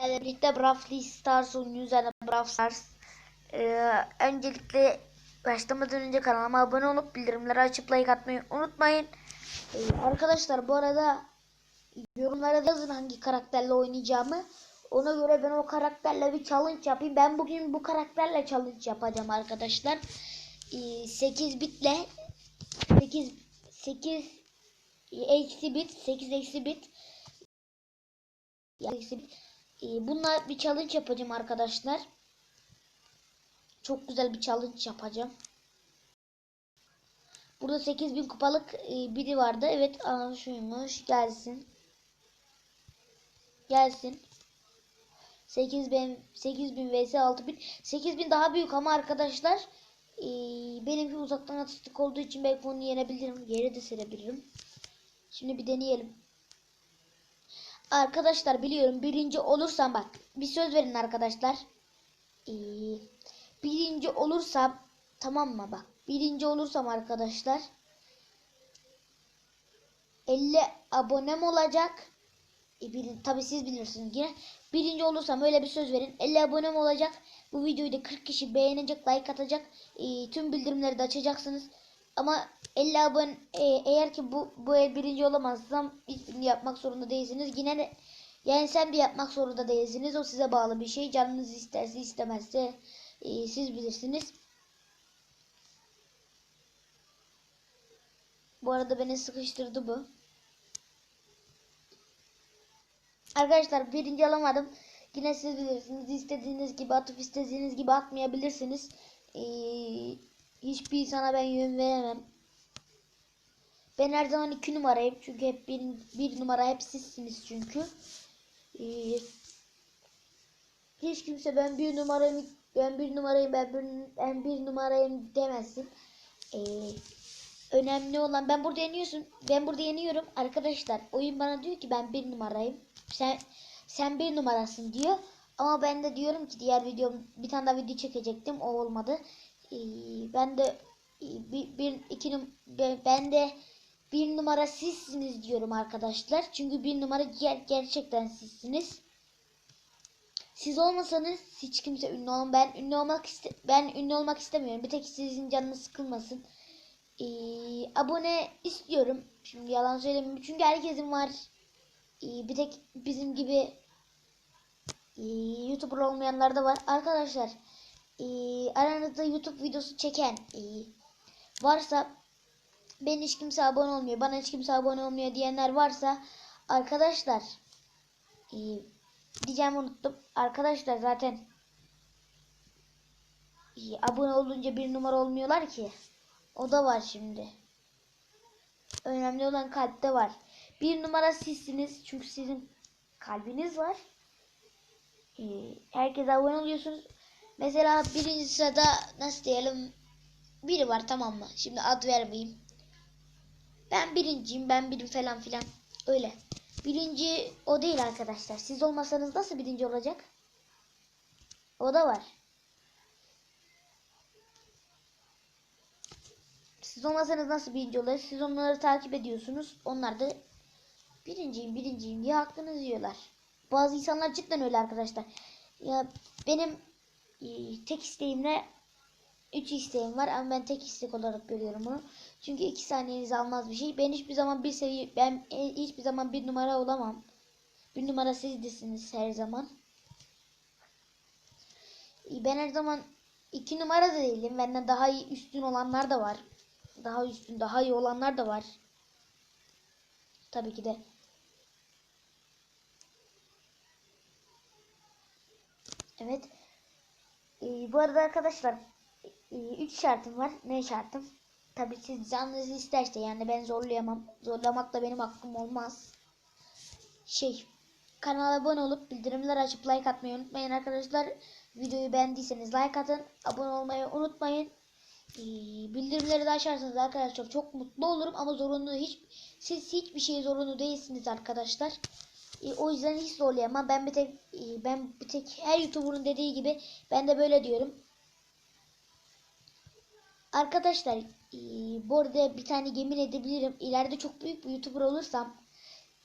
sizlerle birlikte Bravely Stars oynuyoruz yani Brawl Stars. Ee, öncelikle başlamadan önce kanalıma abone olup bildirimleri açıp like atmayı unutmayın. Ee, arkadaşlar bu arada yorumlara yazın hangi karakterle oynayacağımı. Ona göre ben o karakterle bir challenge yapayım. Ben bugün bu karakterle challenge yapacağım arkadaşlar. Ee, 8 bitle 8 8 eksi bit 8 eksi bit ya, eksi bit. Ee, bununla bir challenge yapacağım arkadaşlar. Çok güzel bir challenge yapacağım. Burada 8000 kupalık e, biri vardı. Evet şuymuş. Gelsin. Gelsin. 8000 8000 vs 6000 8000 daha büyük ama arkadaşlar e, benimki uzaktan atıştık olduğu için belki onu yenebilirim. Geri de serebilirim. Şimdi bir deneyelim. Arkadaşlar biliyorum birinci olursam bak bir söz verin arkadaşlar. Ee, birinci olursam tamam mı bak birinci olursam arkadaşlar 50 abonem olacak. E, bil, tabii siz bilirsiniz yine. Birinci olursam öyle bir söz verin. 50 abonem olacak. Bu videoyu da 40 kişi beğenecek, like atacak. E, tüm bildirimleri de açacaksınız. Ama 50 abone e, eğer ki bu bu el birinci olamazsam istediğini yapmak zorunda değilsiniz. Yine de yani sen de yapmak zorunda değilsiniz. O size bağlı bir şey. Canınız isterse istemezse e, siz bilirsiniz. Bu arada beni sıkıştırdı bu. Arkadaşlar birinci alamadım. Yine siz bilirsiniz. İstediğiniz gibi atıp istediğiniz gibi atmayabilirsiniz. Ee, hiçbir insana ben yön veremem. Ben her zaman iki numarayım. Çünkü hep bir, bir numara hep sizsiniz çünkü. Ee, hiç kimse ben bir numarayım ben bir numarayım ben bir, ben bir numarayım demesin. Ee, önemli olan ben burada yeniyorsun. Ben burada yeniyorum arkadaşlar. Oyun bana diyor ki ben bir numarayım. Sen sen bir numarasın diyor. Ama ben de diyorum ki diğer videom bir tane daha video çekecektim. O olmadı. Ee, ben de e, bir, bir iki ben de bir numara sizsiniz diyorum arkadaşlar. Çünkü bir numara ger gerçekten sizsiniz. Siz olmasanız hiç kimse ünlü olmam. Ben ünlü olmak iste ben ünlü olmak istemiyorum. Bir tek sizin canınız sıkılmasın. Ee, abone istiyorum. Şimdi yalan söylemeyeyim. Çünkü herkesin var. Ee, bir tek bizim gibi e, YouTuber olmayanlar da var. Arkadaşlar e, aranızda YouTube videosu çeken e, varsa ben hiç kimse abone olmuyor. Bana hiç kimse abone olmuyor diyenler varsa arkadaşlar e, diyeceğimi unuttum. Arkadaşlar zaten e, abone olunca bir numara olmuyorlar ki. O da var şimdi. Önemli olan kalpte var. Bir numara sizsiniz. Çünkü sizin kalbiniz var. Ee, herkese abone oluyorsunuz. Mesela birinci sırada nasıl diyelim biri var tamam mı? Şimdi ad vermeyeyim. Ben birinciyim ben birim falan filan. Öyle. Birinci o değil arkadaşlar. Siz olmasanız nasıl birinci olacak? O da var. Siz olmasanız nasıl birinci olur? Siz onları takip ediyorsunuz. Onlar da birinciyim birinciyim diye hakkınızı yiyorlar. Bazı insanlar cidden öyle arkadaşlar. Ya benim tek isteğimle 3 isteğim var ama ben tek istek olarak görüyorum bunu. Çünkü 2 saniyenizi almaz bir şey. Ben hiçbir zaman bir seviye ben e, hiçbir zaman bir numara olamam. Bir numara sizdesiniz her zaman. E, ben her zaman 2 numara da değilim. Benden daha iyi üstün olanlar da var. Daha üstün, daha iyi olanlar da var. Tabii ki de. Evet. Ee, bu arada arkadaşlar 3 şartım var. Ne şartım? Tabii siz canınız isterse yani ben zorlayamam. Zorlamak da benim hakkım olmaz. Şey kanala abone olup bildirimler açıp like atmayı unutmayın arkadaşlar. Videoyu beğendiyseniz like atın. Abone olmayı unutmayın. Ee, bildirimleri de açarsanız arkadaşlar çok mutlu olurum ama zorunlu hiç siz hiçbir şey zorunlu değilsiniz arkadaşlar. E, o yüzden hiç zorlayamam. Ben bir tek e, ben bir tek her YouTuber'ın dediği gibi ben de böyle diyorum. Arkadaşlar e, bu arada bir tane yemin edebilirim. İleride çok büyük bir YouTuber olursam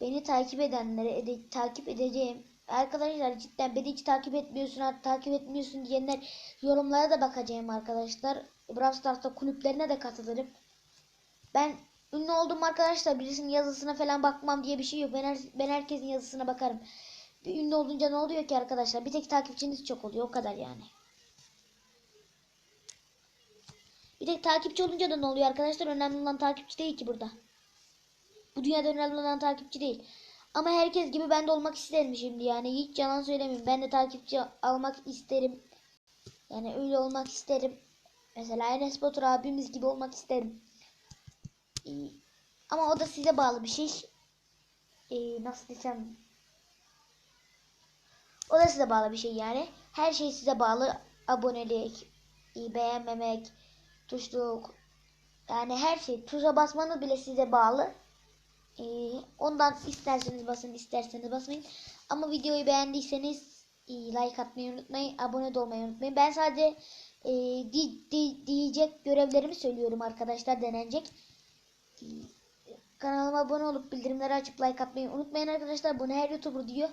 beni takip edenlere ede, takip edeceğim arkadaşlar cidden beni hiç takip etmiyorsun takip etmiyorsun diyenler yorumlara da bakacağım arkadaşlar. Brawl Stars'ta kulüplerine de katılırım. Ben ünlü oldum arkadaşlar birisinin yazısına falan bakmam diye bir şey yok. Ben, her, ben herkesin yazısına bakarım. Bir ünlü olunca ne oluyor ki arkadaşlar? Bir tek takipçiniz çok oluyor o kadar yani. Bir tek takipçi olunca da ne oluyor arkadaşlar? Önemli olan takipçi değil ki burada. Bu dünyada önemli olan takipçi değil. Ama herkes gibi ben de olmak isterim şimdi yani. Hiç yalan söylemeyeyim. Ben de takipçi almak isterim. Yani öyle olmak isterim. Mesela Enes Batur abimiz gibi olmak isterim. Ee, ama o da size bağlı bir şey. Ee, nasıl desem. O da size bağlı bir şey yani. Her şey size bağlı. Abonelik, e, beğenmemek, tuşluk. Yani her şey. Tuşa basmanız bile size bağlı. Ee, ondan isterseniz basın isterseniz basmayın. Ama videoyu beğendiyseniz e, like atmayı unutmayın. Abone olmayı unutmayın. Ben sadece e, di, di, diyecek görevlerimi söylüyorum arkadaşlar denenecek. Kanalıma abone olup bildirimleri açıp like atmayı unutmayın arkadaşlar. Bunu her youtuber diyor.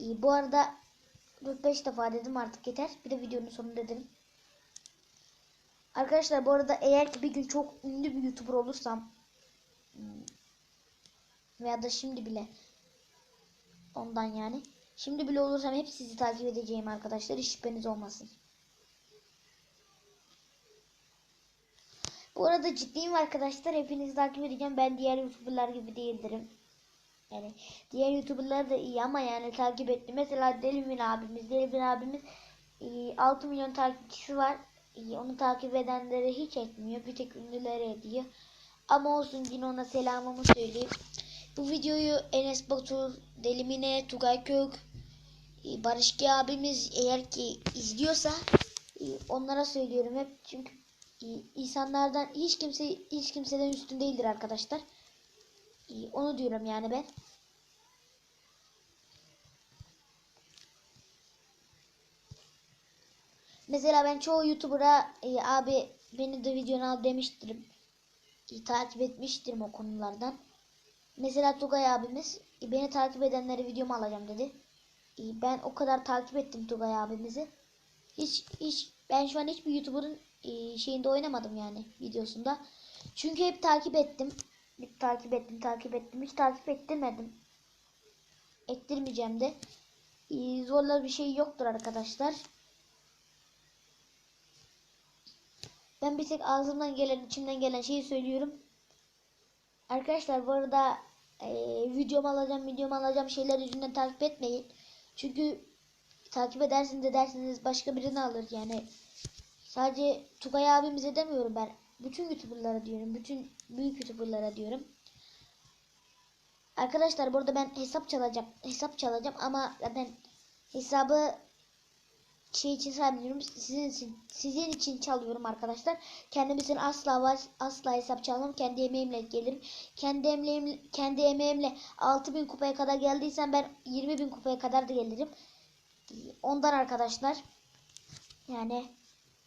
Ee, bu arada 4-5 defa dedim artık yeter. Bir de videonun sonunda dedim. Arkadaşlar bu arada eğer ki bir gün çok ünlü bir youtuber olursam hmm, veya da şimdi bile ondan yani. Şimdi bile olursam hep sizi takip edeceğim arkadaşlar. Hiç şüpheniz olmasın. Bu arada ciddiyim arkadaşlar. Hepinizi takip edeceğim. Ben diğer youtuberlar gibi değildirim. Yani diğer youtuberlar da iyi ama yani takip etti. Mesela Delvin abimiz. Delvin abimiz 6 milyon takipçisi var. Onu takip edenleri hiç etmiyor. Bir tek ünlülere ediyor. Ama olsun yine ona selamımı söyleyeyim. Bu videoyu Enes Batur, Delimine, Tugay Kök, e, Barış G abimiz eğer ki izliyorsa e, onlara söylüyorum hep çünkü e, insanlardan hiç kimse hiç kimseden üstün değildir arkadaşlar. Onu diyorum yani ben. Mesela ben çoğu YouTuber'a abi beni de videonu al demiştirim. takip etmiştirim o konulardan. Mesela Tugay abimiz e, beni takip edenleri videomu alacağım dedi. E, ben o kadar takip ettim Tugay abimizi. Hiç hiç ben şu an hiçbir YouTuber'ın e, şeyinde oynamadım yani videosunda. Çünkü hep takip ettim. Hep takip ettim, takip ettim. Hiç takip ettirmedim. Ettirmeyeceğim de. Zorla bir şey yoktur arkadaşlar. Ben bir tek ağzımdan gelen, içimden gelen şeyi söylüyorum. Arkadaşlar bu arada e, videomu alacağım videomu alacağım şeyler yüzünden takip etmeyin. Çünkü takip edersiniz edersiniz başka birini alır yani. Sadece Tugay abimize demiyorum ben. Bütün youtuberlara diyorum. Bütün büyük youtuberlara diyorum. Arkadaşlar burada ben hesap çalacağım. Hesap çalacağım ama zaten hesabı şey için saymıyorum. Sizin için, sizin için çalıyorum arkadaşlar. Kendim için asla asla hesap çalmam. Kendi emeğimle gelirim. Kendi emeğimle, kendi emeğimle 6000 kupaya kadar geldiysem ben 20.000 kupaya kadar da gelirim. Ondan arkadaşlar. Yani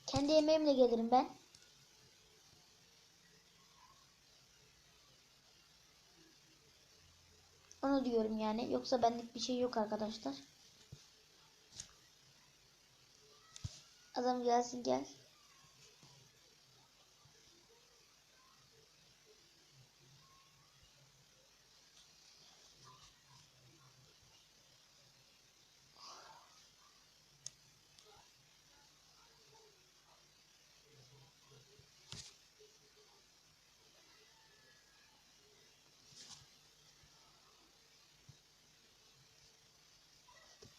kendi emeğimle gelirim ben. Onu diyorum yani. Yoksa benlik bir şey yok arkadaşlar. Adam gelsin gel.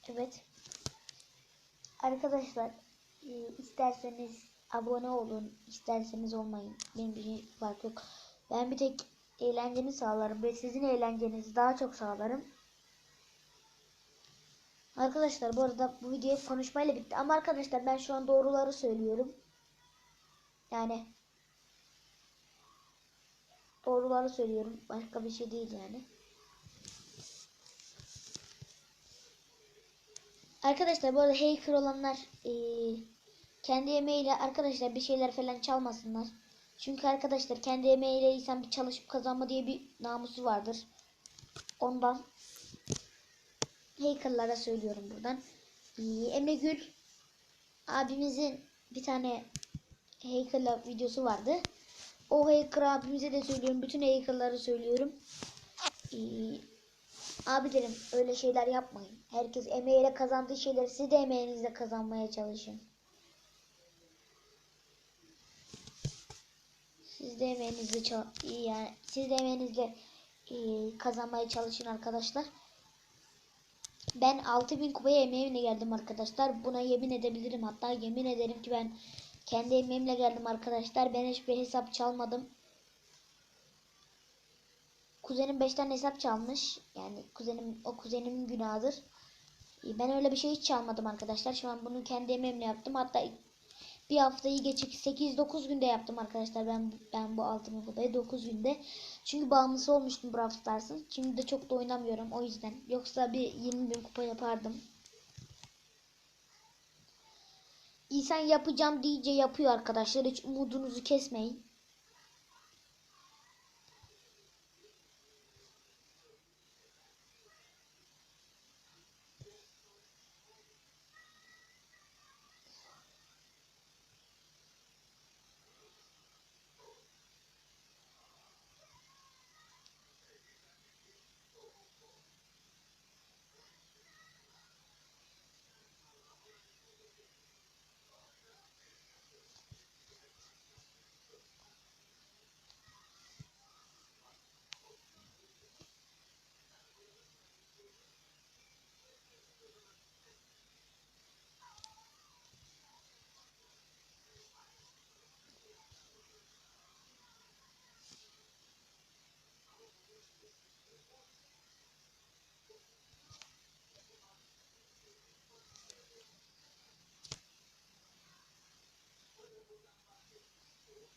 Evet. Arkadaşlar e, isterseniz abone olun, isterseniz olmayın. Benim bir fark yok. Ben bir tek eğlenceni sağlarım ve sizin eğlencenizi daha çok sağlarım. Arkadaşlar bu arada bu video konuşmayla bitti. Ama arkadaşlar ben şu an doğruları söylüyorum. Yani doğruları söylüyorum. Başka bir şey değil yani. Arkadaşlar bu arada hacker olanlar ee, kendi emeğiyle arkadaşlar bir şeyler falan çalmasınlar. Çünkü arkadaşlar kendi emeğiyle insan bir çalışıp kazanma diye bir namusu vardır. Ondan hackerlara söylüyorum buradan. Ee, Emre Gül abimizin bir tane hackerla videosu vardı. O hacker abimize de söylüyorum. Bütün hackerlara söylüyorum. Ee, abilerim öyle şeyler yapmayın. Herkes emeğiyle kazandığı şeyleri siz de emeğinizle kazanmaya çalışın. Siz de emeğinizle yani siz de emeğinizle kazanmaya çalışın arkadaşlar. Ben 6000 kupaya emeğimle geldim arkadaşlar. Buna yemin edebilirim. Hatta yemin ederim ki ben kendi emeğimle geldim arkadaşlar. Ben hiçbir hesap çalmadım. Kuzenim 5 tane hesap çalmış. Yani kuzenim o kuzenimin günahıdır. E, Ben öyle bir şey hiç çalmadım arkadaşlar. Şu an bunu kendi emeğimle yaptım. Hatta bir haftayı geçip 8-9 günde yaptım arkadaşlar. Ben ben bu altın kupayı 9 günde. Çünkü bağımlısı olmuştum Brawl Stars'ın. Şimdi de çok da oynamıyorum o yüzden. Yoksa bir 20 bin kupa yapardım. İnsan yapacağım deyince yapıyor arkadaşlar. Hiç umudunuzu kesmeyin.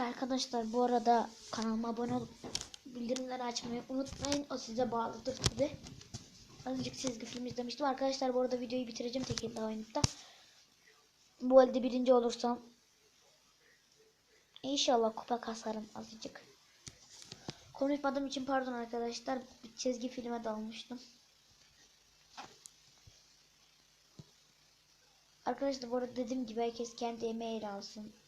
Arkadaşlar bu arada kanalıma abone olup bildirimleri açmayı unutmayın. O size bağlıdır tabi. Azıcık çizgi film izlemiştim. Arkadaşlar bu arada videoyu bitireceğim Tekirdağ oynayıp Bu elde birinci olursam İnşallah kupa kasarım azıcık. Konuşmadığım için pardon arkadaşlar. Bir çizgi filme dalmıştım. Arkadaşlar bu arada dediğim gibi herkes kendi emeğiyle alsın.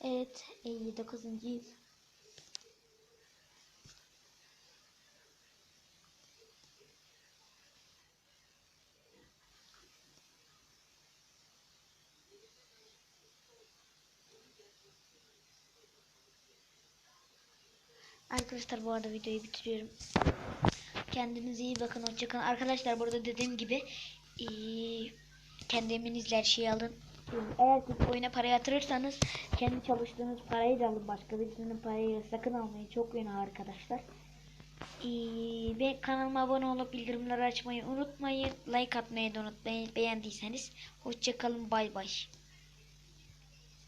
Evet, 59. yıl. Arkadaşlar bu arada videoyu bitiriyorum. Kendinize iyi bakın. Hoşçakalın. Arkadaşlar burada dediğim gibi eee, kendi eminizle her şeyi alın. Eğer ki bu oyuna para yatırırsanız kendi çalıştığınız parayı da alın. Başka birisinin parayı sakın almayın. Çok günah arkadaşlar. Ee, ve kanalıma abone olup bildirimleri açmayı unutmayın. Like atmayı da unutmayın beğendiyseniz. Hoşçakalın bay bay.